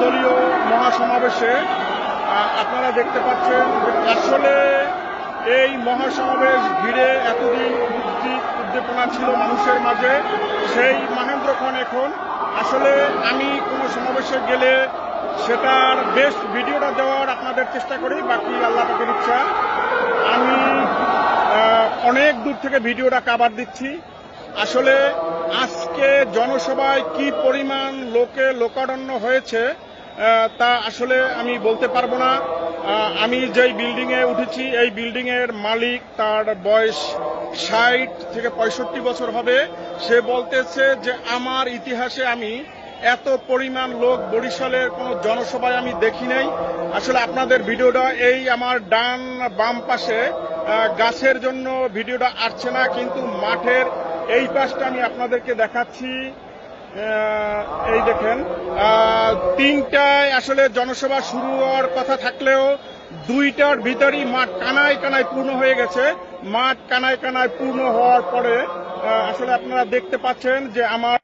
দলীয় মহাসমাবেশে আপনারা দেখতে পাচ্ছেন আসলে এই মহাসমাবেশ ঘিরে এতদিন উদ্দীপ উদ্দীপনা ছিল মানুষের মাঝে। সেই মাহেন্দ্রক্ষণ এখন, আসলে আমি কোনো সমাবেশে গেলে সেটার বেস্ট ভিডিওটা দেওয়ার আপনাদের চেষ্টা করি, বাকি আল্লাহ পাকের ইচ্ছা। আমি অনেক দূর থেকে ভিডিওটা কাবার দিচ্ছি। আসলে আজকে জনসভায় কি পরিমাণ লোকে লোকারণ্য হয়েছে তা আসলে আমি বলতে পারব না। আমি যেই বিল্ডিং এ উঠেছি, এই বিল্ডিং এর মালিক তার বয়স ষাট থেকে পঁয়ষট্টি বছর হবে। সে বলতেছে যে, আমার ইতিহাসে আমি এত পরিমাণ লোক বরিশালের কোনো জনসভায় আমি দেখি নাই। আসলে আপনাদের ভিডিওটা এই আমার ডান বাম পাশে গাছের জন্য ভিডিওটা আসছে না, কিন্তু মাঠের এই পাশটা আমি আপনাদেরকে দেখাচ্ছি। এই দেখেন তিনটায় আসলে জনসভা শুরু হওয়ার কথা থাকলেও দুইটার ভিতরই মাঠ কানায় কানায় পূর্ণ হয়ে গেছে। মাঠ কানায় কানায় পূর্ণ হওয়ার পরে আসলে আপনারা দেখতে পাচ্ছেন যে আমার